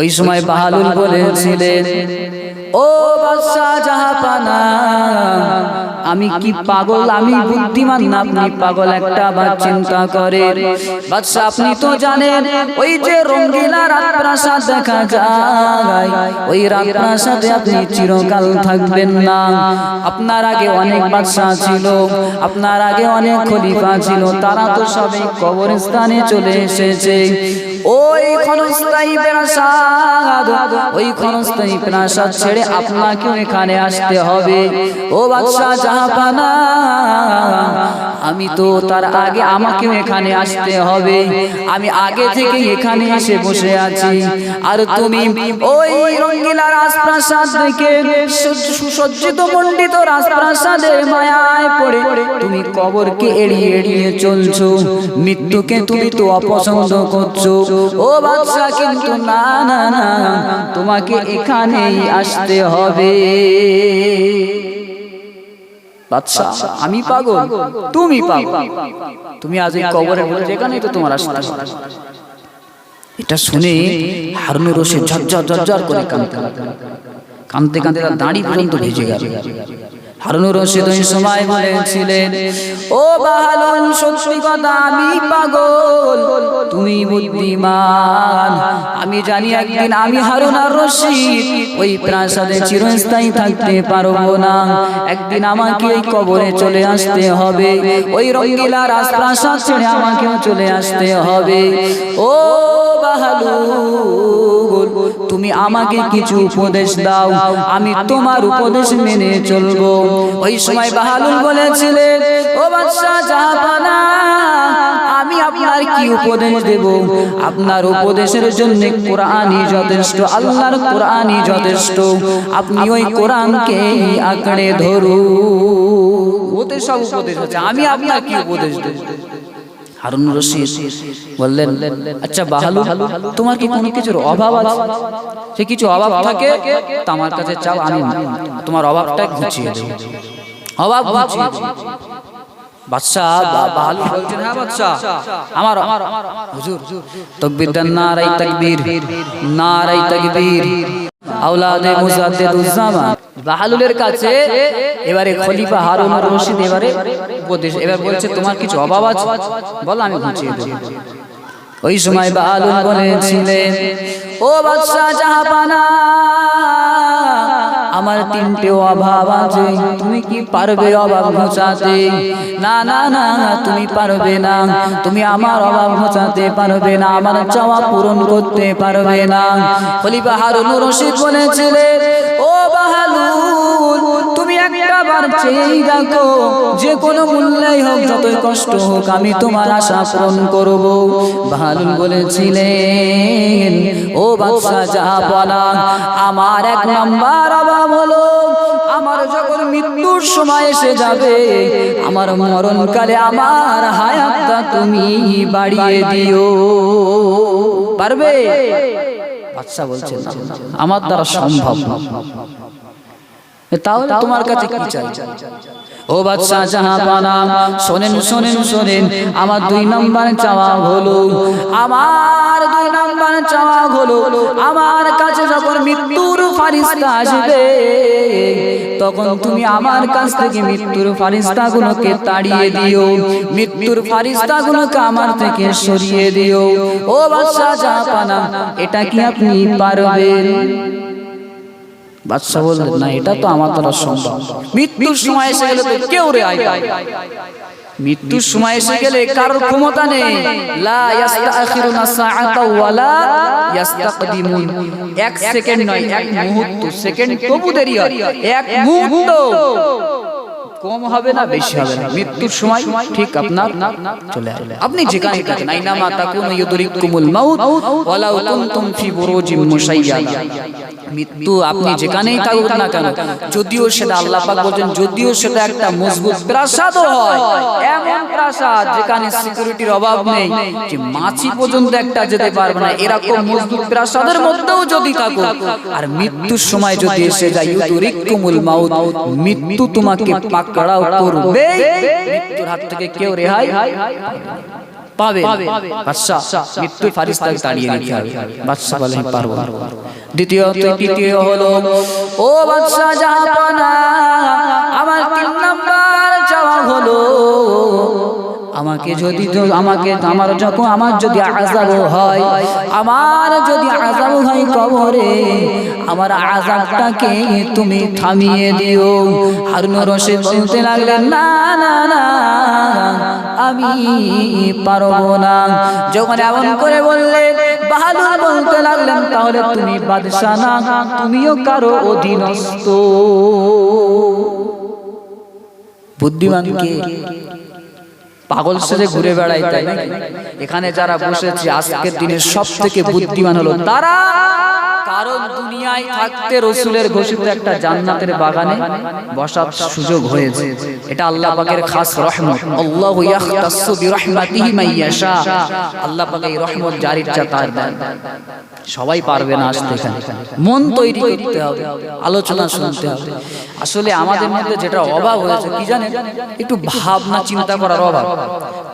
ওই সময় বাহালুল বলেছিলেন ও বাদশাহ জাহাপানা আমি কি পাগল? আমি বুদ্ধিমান না আপনি পাগল একটা বার চিন্তা করে বাদশাহ আপনি তো জানেন ওই যে রঙ্গিলা রাজপ্রাসাদ দেখা যায় ওই রাজপ্রাসাদে আপনি চিরকাল থাকবেন না। আপনার আগে অনেক বাদশাহ ছিল আপনার আগে অনেক খলিফা ছিল তারা তো সবাই কবরস্থানে চলে এসেছে। ওই ক্ষণস্থায়ী প্রাসাদ ওই ক্ষণস্থায়ী প্রাসাদ ছেড়ে আপনাকেও এখানে আসতে হবে। ও বাদশাহ জাহাপানা আমি তো তার আগে আমাকেও এখানে আসতে হবে। আমি আগে থেকে এখানে এসে বসে আছি। আর তুমি ওই রঙ্গিলা রাজপ্রাসাদ থেকে সুসজ্জিত মণ্ডিত রাজপ্রাসাদের মায়ায় পড়ে। তুমি কবরকে এড়িয়ে এড়িয়ে চলছো। মৃত্যুকে তুমি তো অপছন্দ করছ। ও বাদশা, কিন্তু না না না, তোমাকে এখানেই আসতে হবে। বাদশা, আমি পাগল, তুমি পাগল। তুমি আজ এই কবরে এখানেই তো তোমার আসতে। এটা শুনে হারুনুর রশিদ ঝরঝর ঝরঝর করে কাঁদতে কাঁদতে কাঁদতে তার দাঁড়ি পর্যন্ত ভিজে গেল। হারুনুর রশিদ ওই সময় বলেছিলেন ও বাহালুল সত্যি কথা আমি পাগল তুমি বুদ্ধিমান। আমি জানি একদিন আমি হারুন আর রশিদ ওই প্রাসাদে চিরস্থায়ী থাকতে পারব না। একদিন আমাকে ওই কবরে চলে আসতে হবে ওই রঙ্গিলা রাজপ্রাসাদ ছেড়ে আমাকেও চলে আসতে হবে। ও বাহালুল তুমি আমাকে কিছু উপদেশ দাও। আমি তোমার উপদেশ মেনে চলবো। ওই সময় বাহালুল বলেছিলেন ও বাদশাহ জাহাপানা আমি আপনার কি উপদেশ দেব? আপনার উপদেশের জন্য কোরআনই যথেষ্ট আল্লাহর কোরআনই যথেষ্ট। আপনি ওই কোরআনকে আঁকড়ে ধরু ওতে সব উপদেশ হচ্ছে আমি আপনার কি উপদেশ দেব? হারুন রশিদ বললেন আচ্ছা বাহালু তোমার কি কোনো কিছুর অভাব আছে সে কিছু অভাব থাকে তা আমার কাছে চাও আমি তোমার অভাবটা ঘুচিয়ে দেব অভাব ঘুচিয়ে দেব বাহালু বলছেন হ্যাঁ বাদশাহ আমার আমার হুজুর তকবীর দেন নারাই তাকবীর নারাই তাকবীর আওলাদে মুজাদ্দিদুজ্জামান বাহালুলের কাছে এবারে খলিফা হারুন রশিদ এবারে উপদেশ এবার বলছে, তোমার কিছু অভাব আছে? বলো, আমি দেব। ওই সময় বাহালুল বলেছিলেন, ও বাদশাহ জাহাপানা আমার তিনটে অভাব আছে। তুমি কি পারবে অভাব ঘোচাতে? না না না তুমি পারবে না। তুমি আমার অভাব ঘোচাতে পারবে না। আমার চাওয়া পূরণ করতে পারবে না। খলিফা হারুন রশিদ বলেছিলেন, ও তুমি বার চেয়েই দেখো যে কোনো মূল্যই হোক যতই কষ্ট হোক আমি তোমার আশা পূরণ করব। বাহালুল বলেছিলেন ও বাদশাহ জাহাপনা আমার এক নাম্বার অভাব হলো আমার যখন মৃত্যুর সময় এসে যাবে আমার মরণকালে আমার হায়াতটা তুমি বাড়িয়ে দিও। পারবে? বাদশাহ বলছেন আমার দ্বারা সম্ভব তাহলে তোমার কাছে কি চাই? ও বাদশাহ জাহাপানা শোনেন শোনেন শোনেন আমার দুই নাম্বার চাওয়া হলো আমার দুই নাম্বার চাওয়া হলো আমার কাছে যখন মৃত্যুর ফারিস্তা আসবে তখন তুমি আমার কাছ থেকে মৃত্যুর ফারিস্তা গুলোকে তাড়িয়ে দিও মৃত্যুর ফারিস্তা গুলোকে আমার থেকে সরিয়ে দিও। ও বাদশাহ জাহাপানা এটা কি আপনি পারবেন? বাদশাহ বললেন না এটা তো আমার দ্বারা সম্ভব। মৃত্যুর সময় এসে গেলে তো কেউ রে আয় মৃত্যুর সময় এসে গেলে কারোর ক্ষমতা নেই। লা ইয়াস্তাখিরুনা সাআতা ওয়ালা ইয়াস্তাকদিমুন। এক সেকেন্ড নয় এক মুহূর্ত। সেকেন্ড তবু দেরি হয়। এক মুহূর্ত। কম হবে না, বেশি হবে না। মৃত্যুর সময় ঠিক আপনার চলে আসবে। আপনি যেখানে থাকেন আইনামা তাকুনু ইউদরিকুমুল মাউত, ওয়ালাউ কুনতুম ফি বুরুজিম মুশাইয়াদা। মৃত্যু আপনি যেখানেই থাকুক না কেন, যদিও সেটা আল্লাহ পাক বলেন যদিও সেটা একটা মজবুত প্রাসাদও হয়। প্রাসাদ যেখানে সিকিউরিটির অভাব নেই, যে মাছি পর্যন্ত একটা যেতে পারবে না। এরকম মজবুত প্রাসাদের মধ্যেও যদি থাকো, আর মৃত্যুর সময় যদি এসে যায় মাউত, মৃত্যু তোমাকে পাকড়াও করবে। মৃত্যুর হাত থেকে কেউ রেহাই পারব না।" দ্বিতীয় তৃতীয় হলো, ও বাদশাহ আমার তিন আমাকে যদি আমাকে আমার যখন আমার যদি আজাব হয় আমার যদি আজাব হয় কবরে আমার আজাবটাকে তুমি থামিয়ে দিও। হারুন রশিদ বলতে লাগলেন না না না আমি পারব না। যখন এমন করে বললেন বাহাদুর বলতে লাগলেন তাহলে তুমি বাদশা না তুমিও কারও অধীনস্থ। বুদ্ধিমানকে পাগল সেজে ঘুরে বেড়াই তাই নাকি? এখানে যারা বসেছে আজকের দিনের সব থেকে বুদ্ধিমান হলো তারা। কারণ দুনিয়ায় থাকতে রসুলের ঘোষিত একটা জান্নাতের বাগানে বসার সুযোগ হয়েছে। এটা আল্লাহ পাকের খাস রহমত। আল্লাহ ইয়াখতাসু বিরহমাতিহি মান ইয়াশা। আল্লাহ পাক এই রহমত জারির চা তার দেন। সবাই পারবে না আসতে এখানে মন তৈরি করতে হবে আলোচনা শুনতে হবে। আসলে আমাদের মধ্যে যেটা অভাব হয়েছে কি জানেন? একটু ভাবনা চিন্তা করার অভাব।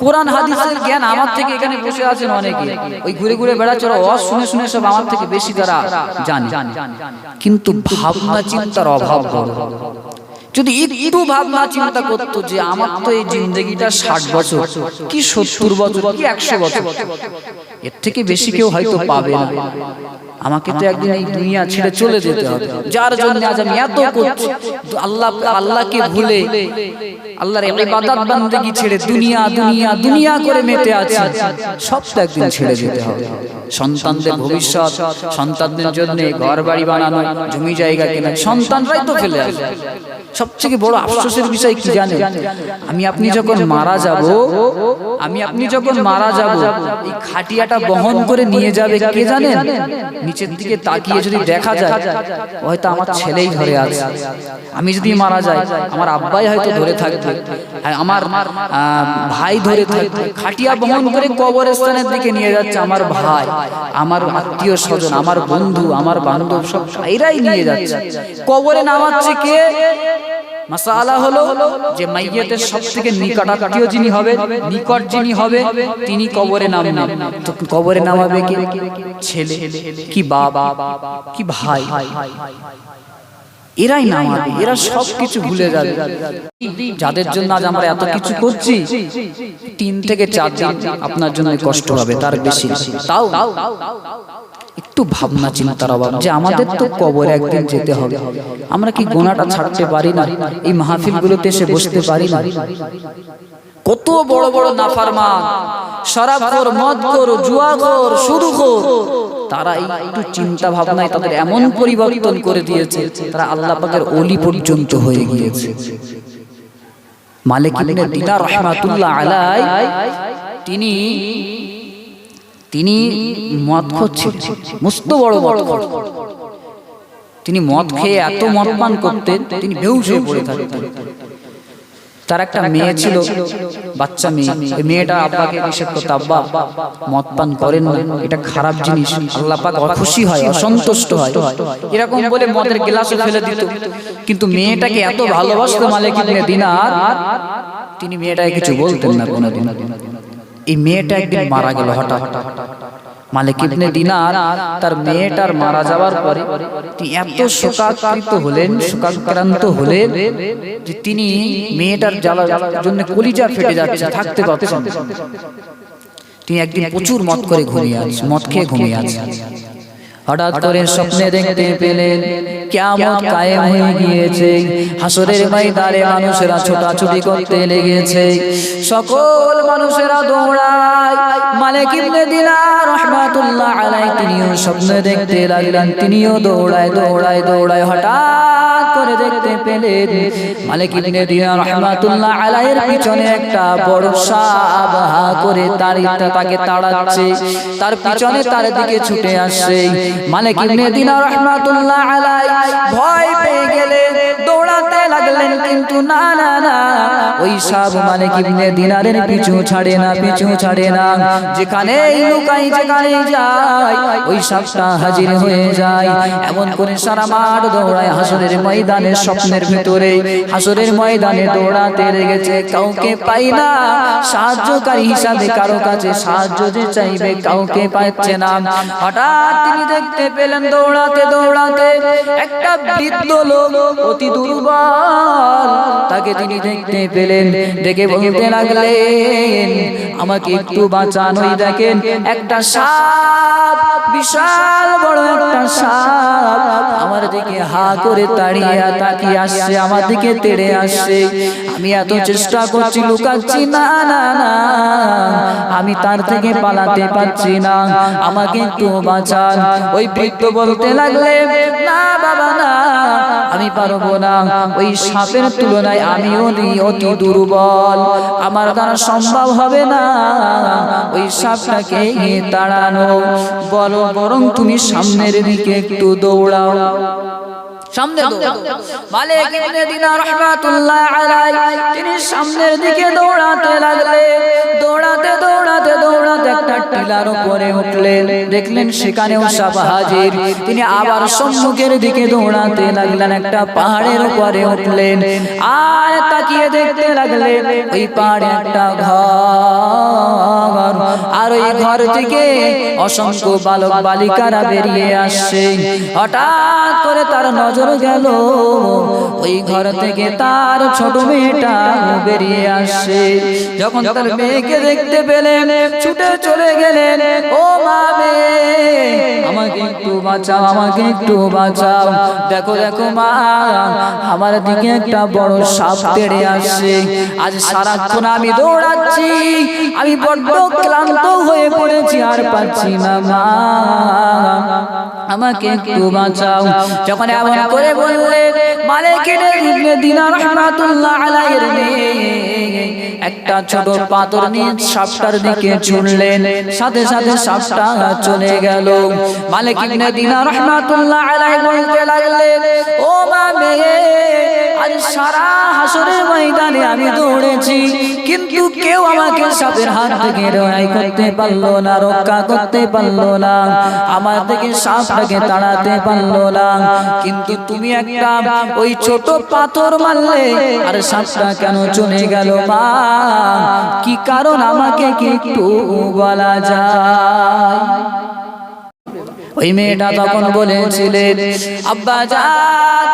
কোরআন হাদিসের জ্ঞান আমার থেকে এখানে বসে আছেন অনেকে ওই ঘুরে ঘুরে বেড়াচ্ছে ওরা অজ শুনে শুনে সব আমার থেকে বেশি তারা জানে। কিন্তু ভাবনা চিন্তার অভাব যদি একটু ভাবনা চিন্তা করতো যে আমার তো এই জিন্দগিটা ষাট বছর, কি সত্তর বছর, কি একশো বছর, এর থেকে বেশি কেউ হয়তো পাবে না। আমাকে তো একদিন এই দুনিয়া ছেড়ে চলে যেতে হবে। যার জন্য আজ আমি এত করছি আল্লাহ আল্লাহকে ভুলে আল্লাহর ইবাদত বান্দেগি ছেড়ে দুনিয়া দুনিয়া দুনিয়া করে মেতে আছে। সব তো একদিন ছেড়ে যেতে হবে। সন্তানদের ভবিষ্যৎ সন্তানদের জন্য ঘর বাড়ি বানানো জমি জায়গা কেনা সন্তানরাই তো ফেলে আসবে সবথেকে বড় আফসোসের বিষয় কি জানেন? আমি আপনি যখন মারা যাব আমি আপনি যখন মারা যাব এই খাটিয়াটা বহন করে নিয়ে যাবে কে জানেন নিচের দিকে তাকিয়ে যদি দেখা যায়, হয়তো আমার ছেলেই ধরে আছে। আমি যদি মারা যাই, আমার আব্বাই হয়তো ধরে থাকবে। আমার ভাই ধরে থাকবে। খাটিয়া বহন করে কবরস্থানের দিকে নিয়ে যাচ্ছে আমার ভাই, আমার আত্মীয় স্বজন, আমার বন্ধু, আমার বান্ধব সব এরাই নিয়ে যাচ্ছে। কবরে নামাচ্ছে কে? মাসালা হলো যে মাইয়াতের সব থেকে নিকটাত্মীয় যিনি হবে, নিকট যিনি হবে, তিনি কবরে নামবেন। তো কবরে নামাবে কে? ছেলে। কি বাবা? কি ভাই? এরাই নামাবে এরা সব কিছু ভুলে যাবে। যাদের জন্য আজ আমরা এত কিছু করছি, তিন থেকে চার দিন আপনার জন্য কষ্ট হবে, তার বেশি। তাও একটু ভাবনা চিন্তার অভাব, যে আমাদের তো কবর একদিন যেতে হবে। আমরা কি গোনাটা ছাড়তে পারি না? এই মাহফিলগুলোতে এসে বসতে পারি না? কত বড় বড় নাফারমান। শরাবখোর, মদখোর, জুয়াখোর, সুদখোর, তারা একটু চিন্তা ভাবনায় তাদের এমন পরিবর্তন করে দিয়েছে, তারা আল্লাহ পাকের অলি পর্যন্ত হয়ে গিয়েছে। মালিক ইবনে দিনার রহমাতুল্লাহ আলাই তিনি তিনি মদ খাচ্ছেন মস্ত বড় মদ তিনি মদ খেয়ে এত মদ পান করতেন, তিনি বেহুশ হয়ে পড়ে থাকতেন। তার একটা মেয়ে ছিল বাচ্চা মেয়ে। ওই মেয়েটা আব্বাকে নিষেধ করতো আব্বা মদ পান করেন না এটা খারাপ জিনিস আল্লাহ পাক অখুশি হয় অসন্তুষ্ট হয়। এরকম বলে মদের গ্লাসে ফেলে দিত। কিন্তু মেয়েটাকে এত ভালোবাসতো মালিক ইবনে দিনার তিনি মেয়েটাকে কিছু বলতেন না কোনোদিন। এই মেয়েটা একদিন মারা গেল হঠাৎ। মালিক ইবনে দিনার তার মেয়েটার মারা যাওয়ার পরে তিনি এত শোকাক্রান্ত হলেন শোকাক্রান্ত হলেন যে তিনি মেয়েটার জ্বালার জন্য কলিজা ফেটে যাচ্ছে থাকতে পারছেন না। তিনি একদিন প্রচুর মদ করে ঘুমিয়ে আছে মদ খেয়ে ঘুমিয়ে আছে। হঠাৎ করে স্বপ্নে দেখতে পেলেন কেমন কায়েম হয়ে গিয়েছে। হাসরের ময়দানে মানুষেরা ছোটাছুটি করতে লেগেছে। সকল মানুষেরা দৌড়ায়। মালিক ইবনে দিনার রহমাতুল্লাহ আলাই তিনিও স্বপ্নে দেখতে লাগলেন। তিনিও দৌড়ায় দৌড়ায়। দৌড়ায়। হঠাৎ করে দেখতে পেলেন। মালিক ইবনে দিনার রাহমাতুল্লাহ আলাইহির পিছনে একটা বড় সাপ হা করে তার তাকে তাড়াচ্ছে। তার পিছনে তার দিকে ছুটে আসছে। মালিক ইবনে দিনার রাহমাতুল্লাহ আলাই ভয় কিন্তু না না না। ওই সাপ মালিক ইবনে দিনারের পিছু ছাড়ে না, পিছু ছাড়ে না। যেখানে লুকাই যেখানে যায়, ওই সাপটা হাজির হয়ে যায়। এমন করে সারা মাঠ দৌড়ায় হাসরের ময়দানে স্বপ্নের ভিতরে। হাসরের ময়দানে দৌড়াতে লেগেছে, কাউকে পাই না। সাহায্যকারী হিসাবে কারও কাছে সাহায্য যে চাইবে, কাউকে পাচ্ছে না। হঠাৎ তিনি দেখতে পেলেন দৌড়াতে দৌড়াতে একটা বৃদ্ধ লোক অতি দুর্বল। তাকে তিনি দেখতে পেলেন দেখে বলতে লাগলেন আমাকে একটু বাঁচানোই দেখেন একটা সাপ বিশাল বড় একটা সাপ। আমার দিকে হা করে তাড়িয়ে তাকিয়ে আসছে আমার দিকে তেড়ে আসছে আমি এত চেষ্টা করছি লুকাচ্ছি না না না আমি তার থেকে পালাতে পারছি না। আমাকে একটু বাঁচান। ওই বৃদ্ধ বলতে লাগলে না বাবা না আমি পারব না। ওই সাপের তুলনায় আমিও অতি অতি দুর্বল। আমার দ্বারা সম্ভব হবে না। ওই সাপটাকে তাড়ানো বলো বরং তুমি সামনের দিকে একটু দৌড়াও। সামনে মালিক ইবনে দিনার রাহমাতুল্লাহ আলাইহি তিনি সামনের দিকে দৌড়াতে লাগলেন। দৌড়াতে দৌড়াতে দৌড়াতে একটা টিলার উপরে উঠলেন। দেখলেন সেখানেও সাপ হাজির। তিনি আবার সম্মুখের দিকে দৌড়াতে লাগলেন একটা পাহাড়ের উপরে উঠলেন। আর তাকিয়ে দেখতে লাগলেন ওই পাহাড়ে একটা ঘর। আর ওই ঘর থেকে অসংখ্য বালক বালিকারা বেরিয়ে আসছে। হঠাৎ করে তার নজর গেল। ওই ঘর থেকে তার ছোট মেয়েটা বেরিয়ে আসছে যখন তার মেয়েকে দেখতে পেলেন, ছুটে চলে গেলেন, ও মা আমাকে একটু বাঁচাও, আমাকে একটু বাঁচাও। দেখো দেখো মা, আমার দিকে একটা বড় সাপ তেড়ে আসছে আজ সারাক্ষণ আমি দৌড়াচ্ছি, আমি বড্ড ক্লান্ত হয়ে পড়েছি, আর পাচ্ছি না মা। আমাকে একটু বাঁচাও। যখন এমন করে বললেন মালিকের ইবনে দিনার রাহমাতুল্লাহ আলাইহির একটা ছোট পাথর নিয়ে সাপটার দিকে চুনলেন সাথে সাথে সাপটা চলে গেল। মালিক ইবনে দিনার রাহমাতুল্লাহ আলাইহি বলতে লাগলেন ও মা মেয়ে আজ সারা হাসরের ময়দানে আমি দৌড়েছি, কিন্তু কেউ আমাকে সাপের হাত থেকে রক্ষা করতে পারল না, রক্ষা করতে পারল না, আমার থেকে তাড়াতে পারল না। কিন্তু তুমি একটা ওই ছোট পাথর মারলে, আর সাপটা কেন চলে গেল মা? কি কারণ আমাকে কি একটু বলা যায়? ওই মেয়েটা তখন বলেছিলেন, আব্বা যান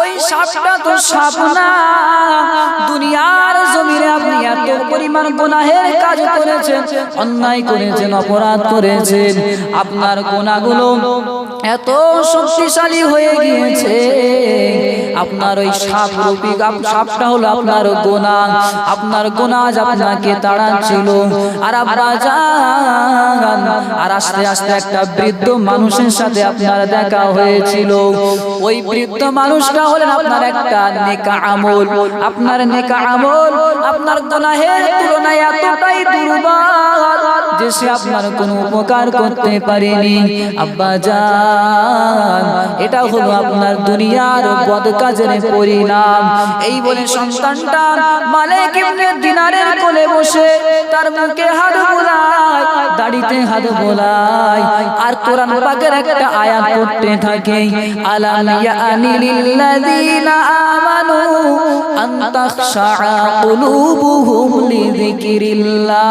ওই সাপটা তো সাপ না। দুনিয়ার জমিনে আপনি এত পরিমাণ গুনাহের কাজ করেছেন, অন্যায় করেছেন, অপরাধ করেছেন, আপনার গুনাহগুলো এত শক্তিশালী হয়ে গিয়েছে। আপনার ওই সাপ রূপী সাপটা হলো আপনার গোনা আপনার গোনা আপনাকে তাড়াচ্ছিল। আর আব্বা যান আর আস্তে আস্তে একটা বৃদ্ধ মানুষের সাথে আপনার দেখা হয়েছিল। ওই বৃদ্ধ মানুষটা হলেন আপনার একটা নেকা আমল আপনার নেকা আমল আপনার গুনাহের তুলনায় এতটাই দুর্বল। যে সে আপনার কোনো উপকার করতে পারেনি আব্বা যান এটা হলো আপনার দুনিয়ার বদ কাজের পরিণাম এই বলে সন্তানটা মালিক ইবনে দিনারের কোলে বসে তার মুখে হাত বোলায় দাড়িতে হাত বোলায় আর কোরআন পাকের একটা আয়াত পড়তে থাকে আলাম ইয়ানি লিল্লাযিনা আমানু আন তাখশা কুলুবুহুম লিযিকরিল্লাহ।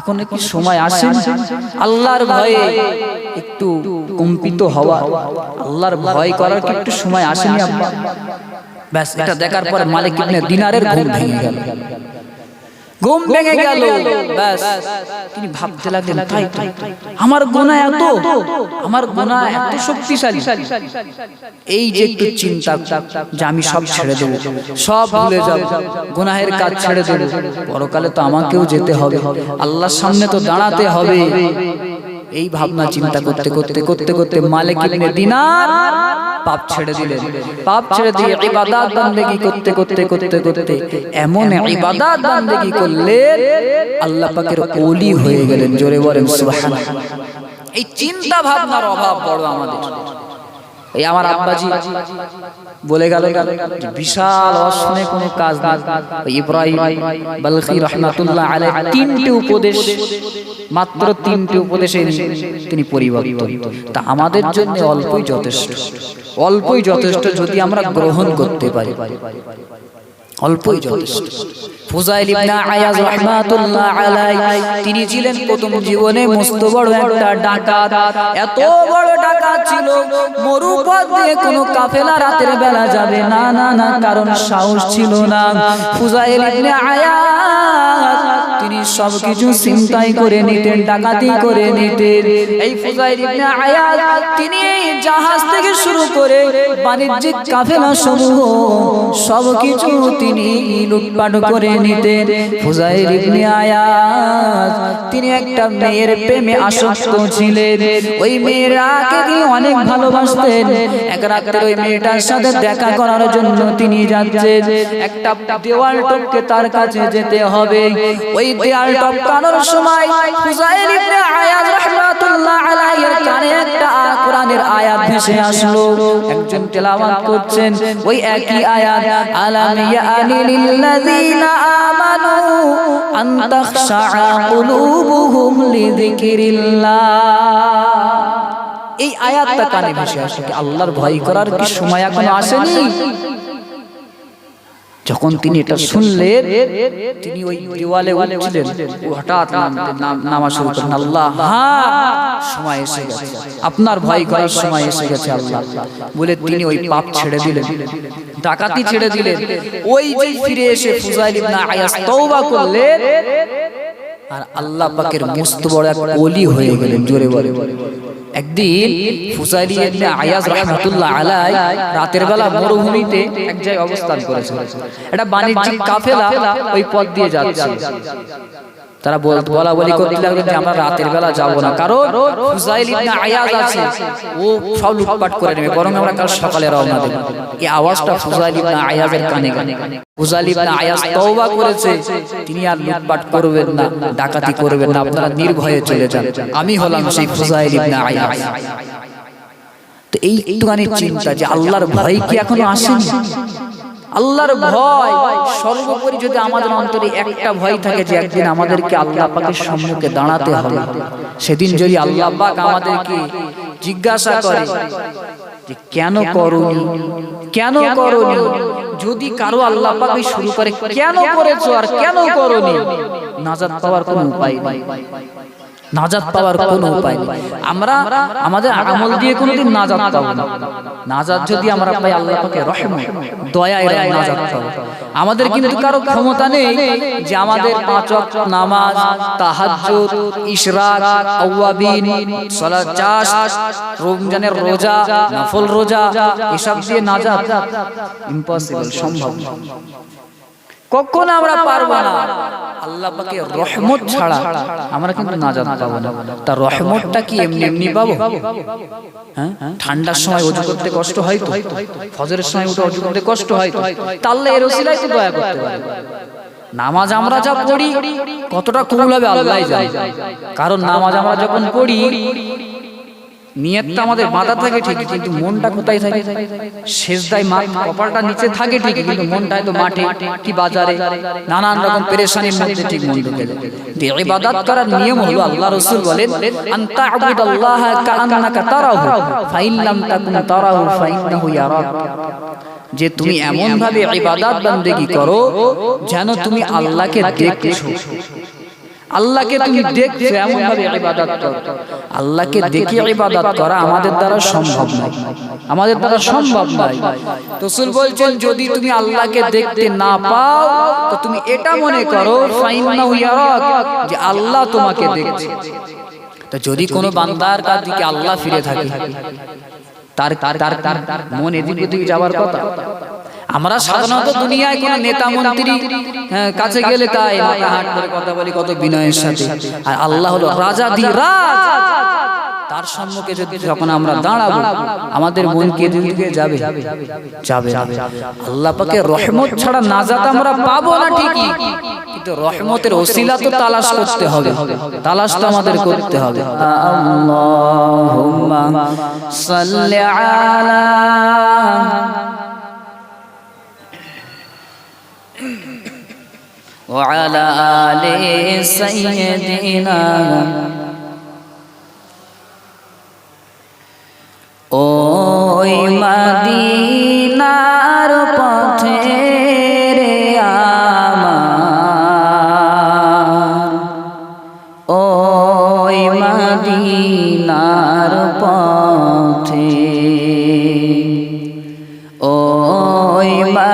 এখন এখন সময় আসে আল্লাহর ভয়ে একটু কম্পিত হওয়া। আল্লাহর ভয় করার কি একটু সময় আসেনি আব্বা? ব্যাস এটা দেখার পর মালিক ইবনে দিনারের ঘুম ভেঙে গেল। ঘুম ভেঙে গেল। ব্যাস। তিনি ভাবতে লাগলেন তাই আমার গোনা এত। আমার গোনা এত শক্তিশালী। এই যে একটু চিন্তা যে আমি সব ছেড়ে দেবো। সব ভুলে যাব। গুনাহের কাজ ছেড়ে দেবো। পরকালে তো আমাকেও যেতে হবে। আল্লাহর সামনে তো দাঁড়াতে হবে। এই ভাবনা চিন্তা করতে করতে করতে করতে মালিক ইবনে দিনার পাপ ছেড়ে দিলেন। পাপ ছেড়ে দিয়ে ইবাদত বান্দেগি করতে করতে করতে করতে এমন ইবাদত বান্দেগি করলেন, আল্লাহ পাকের ওলি হয়ে গেলেন। জোরে বলেন, সুবহানাল্লাহ। এই চিন্তা ভাবনার অভাব বড় আমাদের। এই আমার আব্বাজি বলে গেল বিশাল অশনে কোনো কাজ না ইব্রাহিম বালখি রহমাতুল্লাহ আলাইহ তিনটি উপদেশ মাত্র তিনটি উপদেশে তিনি পরিবর্তন তা আমাদের জন্য অল্পই যথেষ্ট। অল্পই যথেষ্ট যদি আমরা গ্রহণ করতে পারি। অল্পই যথেষ্ট। ফুজাইল ইবনে আয়াজ রাহমাতুল্লাহ আলাইহি তিনি ছিলেন প্রথম জীবনে মস্ত বড় একটা ডাকাত। এত বড় ডাকাত ছিল মরুপথ দিয়ে কোনো কাফেলা রাতের বেলা যাবে। না না না কারণ সাহস ছিল না। ফুজাইল ইবনে আয়াজ তিনি সবকিছু চিন্তাই করে নিতেন, ডাকাতি করে নিতেন। এই ফুজাইল ইবনে আয়াজ, তিনি জাহাজ থেকে শুরু করে বাণিজ্যিক কাফেলা সমূহ সবকিছু তিনি লুটপাট করে নিতেন। ইবনে আয়াজ, তিনি একটা মেয়ের প্রেমে আসক্ত ছিলেন। ওই মেয়েরাকে তিনি অনেক ভালোবাসতেন। এক রাত্রে ওই মেয়েটার সাথে দেখা করার জন্য তিনি যাচ্ছেন। একটা দেওয়াল টপকে তার কাছে যেতে হবে। ওই দেওয়াল টপকানোর সময় ইবনে আয়াজ রাহমাতুল্লাহ আলাইহির কানে একটা কোরআনের আয়াত ভেসে আসলো। একজন তেলাওয়াত করছেন, ওই একই আয়াত, আলাম আমানু আন তাখশা কুলুবুহুম লিযিকরিল্লাহ। এই আয়াতটা কানে ভেসে আসলো কি আল্লাহর ভয় করার কি সময় এখনও আসেনি? যখন তিনি এটা শুনলেন তিনি ওই দেওয়ালে উঠছিলেন। ও হঠাৎ নাম- শুরু করেন আল্লাহ সময় এসে গেছে। আপনার ভয় করার সময় এসে গেছে আল্লাহ। বলে তিনি ওই পাপ ছেড়ে দিলেন। ডাকাতি ছেড়ে দিলেন। ওই যে ফিরে এসে ফুজাইল ইবনে আয়াস তওবা করলেন। আর আল্লাহ পাকের মস্ত বড় এক ওলি হয়ে গেলেন জোরে বলে বলে একদিন ফুসাইলি ইবনে আয়াজ রাহমাতুল্লাহ আলাই রাতের বেলা মরুভূমিতে এক জায়গায় অবস্থান করেছে। এটা বাণিজ্যিক কাফেলা ওই পথ দিয়ে যাচ্ছে। তারা বল- বলা করতে লাগলেন যে আমরা রাতের বেলা যাব না। কারণ ফুসাইল ইবনে আয়াজ আছে। ও সব লুটপাট করে নেবে বরং আমরা কাল সকালে রওনা দেব। এই আওয়াজটা ফুসাইল ইবনে আয়াজের কানে কানে ফুসাইল ইবনে আয়াজ তওবা করেছে। তিনি আর লুটপাট করবেন না ডাকাতি করবেন না। আপনারা নির্ভয়ে চলে যান। আমি হলাম সেই ফুসাইল ইবনে আয়াজ। তো এই একটুখানি চিন্তা যে আল্লাহর ভয় কি এখনও আসেনি? আল্লাহর ভয় সর্বোপরি যদি আমাদের অন্তরে একটা ভয় থাকে যে একদিন আমাদেরকে আল্লাহ পাকের সম্মুখে দাঁড়াতে হবে। সেদিন যদি আল্লাহ পাক আমাদেরকে জিজ্ঞাসা করে যে কেন করনি? কেন করনি? যদি কারও আল্লাহ পাকে শুরু করে কেন করেছ আর কেন করনি? নাজাত পাওয়ার কোনো উপায় নেই। নাজাত পাওয়ার কোনো উপায় নেই। আমরা আমাদের আমল দিয়ে কোনোদিন নাজাত পাবো না। নাজাত যদি আমরা পাই আল্লাহ পাকে রহমত দয়ায় নাজাত পাবো। আমাদের কিন্তু কারও ক্ষমতা নেই যে আমাদের পাঁচ ওয়াক্ত নামাজ তাহাজ্জুদ ইশরাক আওয়াবিন সালাত চাষ রমজানের রোজা নফল রোজা এসব দিয়ে নাজাত ইম্পসিবল সম্ভব না। কখন আমরা পারব না। আল্লাহ পাকে রহমত ছাড়া আমরা কিন্তু নাজাত পাবো না। তার রহমতটা কি এমনি এমনি পাবো? হ্যাঁ? ঠান্ডার সময় অজু করতে কষ্ট হয় তো। ফজরের সময় উঠে অজু করতে কষ্ট হয় তো। তাহলে এর ওসিলায় তো দয়া করতে পারে নামাজ আমরা যা পড়ি কতটা কবুল হবে আল্লাহ জানে। কারণ নামাজ আমরা যখন পড়ি নিয়তটা আমাদের বাঁধা থাকে ঠিক কিন্তু মনটা কোথায় থাকে? শেষদায় মা কপালটা নিচে থাকে ঠিক কিন্তু মনটা তো মাঠে কি বাজারে? নানান রকম পেরেশানির মধ্যে ঠিক মন ঢুকে যায় ইবাদত করার নিয়ম হলো আল্লাহ রাসূল বলেন আনতা আবুদাল্লাহ কাআন্নাকা তারাহু ফাইন লাম তাকুন তারাহু ফাইন্নাহু ইয়ারাক যে তুমি এমন ভাবে ইবাদত বান্দেগি করো যেন তুমি আল্লাহকে দেখছ। আল্লাহকে তুমি দেখছ এমন ভাবে ইবাদত করো। আল্লাহকে দেখে ইবাদত করা আমাদের দ্বারা সম্ভব নয়। আমাদের দ্বারা সম্ভব নয়। রাসূল বলছেন যদি তুমি আল্লাহকে দেখতে না পাও তো তুমি এটা মনে করো ফাইন্নাহু ইয়ারাক যে আল্লাহ তোমাকে দেখছে। তো যদি কোনো বান্দার কাছ দিকে আল্লাহ ফিরে থাকে তার তার তার তার মন এদিক ওদিকে যাওয়ার কথা আমরা সাধারণত দুনিয়ায় কোন নেতা মন্ত্রী হ্যাঁ, কাছে গেলে তাই হাত করে কথা বলি কত বিনয়ের সাথে। আর আল্লাহ হলো রাজা দি রাজ তার সম্মুখে যদি যখন আমরা দাঁড়াবো আমাদের মন কে দিকে যাবে। যাবে না। আল্লাহ পাকে রহমত ছাড়া নাজাত আমরা পাবো না ঠিকই। কিন্তু রহমতের ওসিলা তো তালাশ করতে হবে। তালাশ তো আমাদের করতে হবে। আল্লাহুম্মা সাল্লি আলা وعلى آل سيدنا ওই মাদিনার পথে রে আমার ওই মাদিনার পথে ওই মাদিনার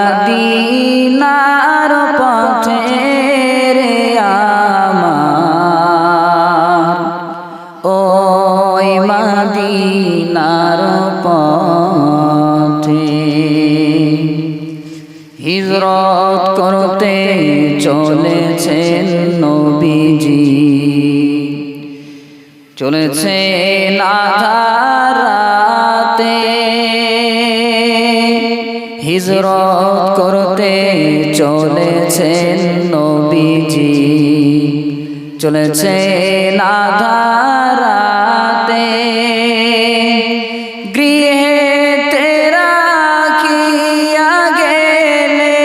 চলেছে নাধারাতে হিজরত করতে চলেছেন নবীজি। চলেছে নাধারাতে গৃহে তেরা খিয়া গেলে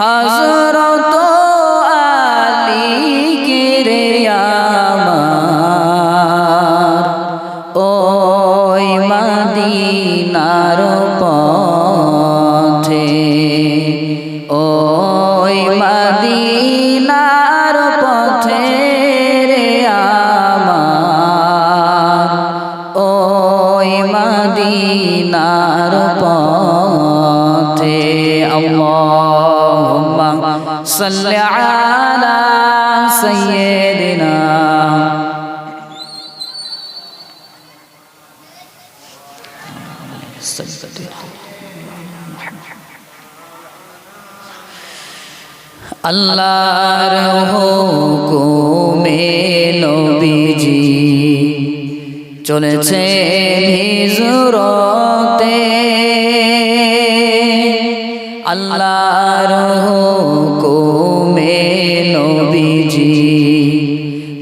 হজরত আল্লাহর হুকুমে নবীজি চলেছে হিজরতে। আল্লাহর হুকুমে নবীজি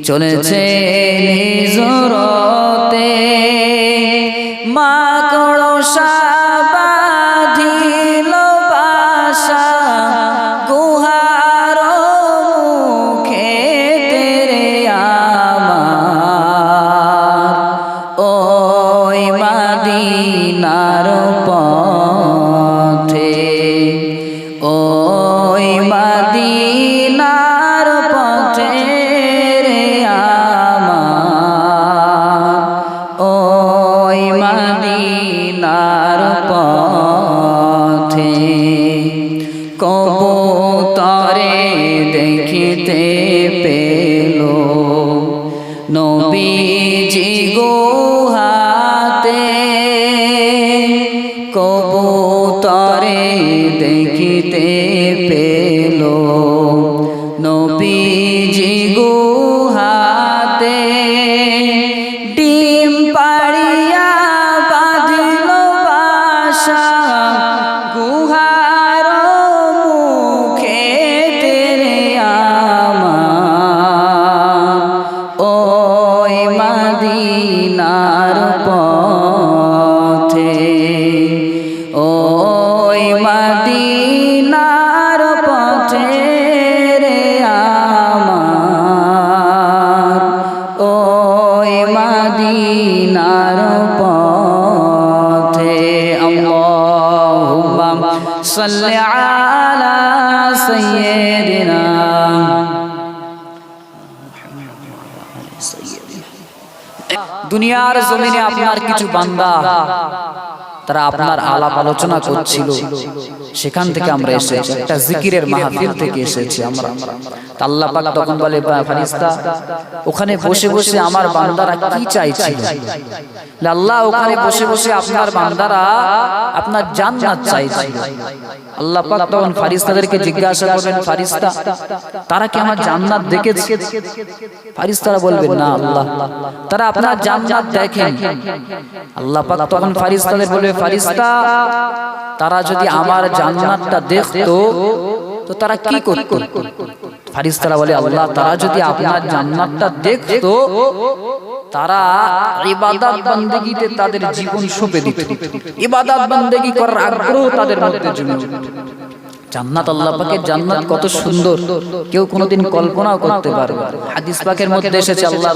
চলেছে সাল্লি আলা সাইয়্যিদিনা দুনিয়ার জমিনে আপনার কিছু বান্দা। তারা আপনার আলাপ আলোচনা করছিল। সেখান থেকে আমরা এসেছি একটা জিকিরের মাহফিল থেকে এসেছি আমরা। আল্লাহ পাক তখন বলে ফারিস্তা ওখানে বসে বসে আমার বান্দারা কি চাইছিল? আল্লাহ, ওখানে বসে বসে আপনার বান্দারা আপনার জান্নাত চাইছিল। আল্লাহ পাক তখন ফারিস্তাদেরকে জিজ্ঞাসা করবেন ফারিস্তা তারা কি আমার জান্নাত দেখেছে? ফারিস্তারা বলবেন, না, আল্লাহ, তারা আপনার জান্নাত দেখেন। আল্লাহ পাক তখন ফারিস্তাদের বলবে ফারিস্তা তারা যদি আমার জান্নাতটা দেখতো তো তারা কি করত? ফারিস্তারা বলে আল্লাহ তারা যদি আপনার জান্নাতটা দেখতো তারা ইবাদত তাদের জীবন সঁপে দিত। ইবাদত করার আগ্রহ তাদের মধ্যে জমে জান্নাত আল্লাহ পাকের জান্নাত কত সুন্দর। কেউ কোনোদিন কল্পনাও করতে পারবে হাদিস পাকের মধ্যে এসেছে আল্লাহ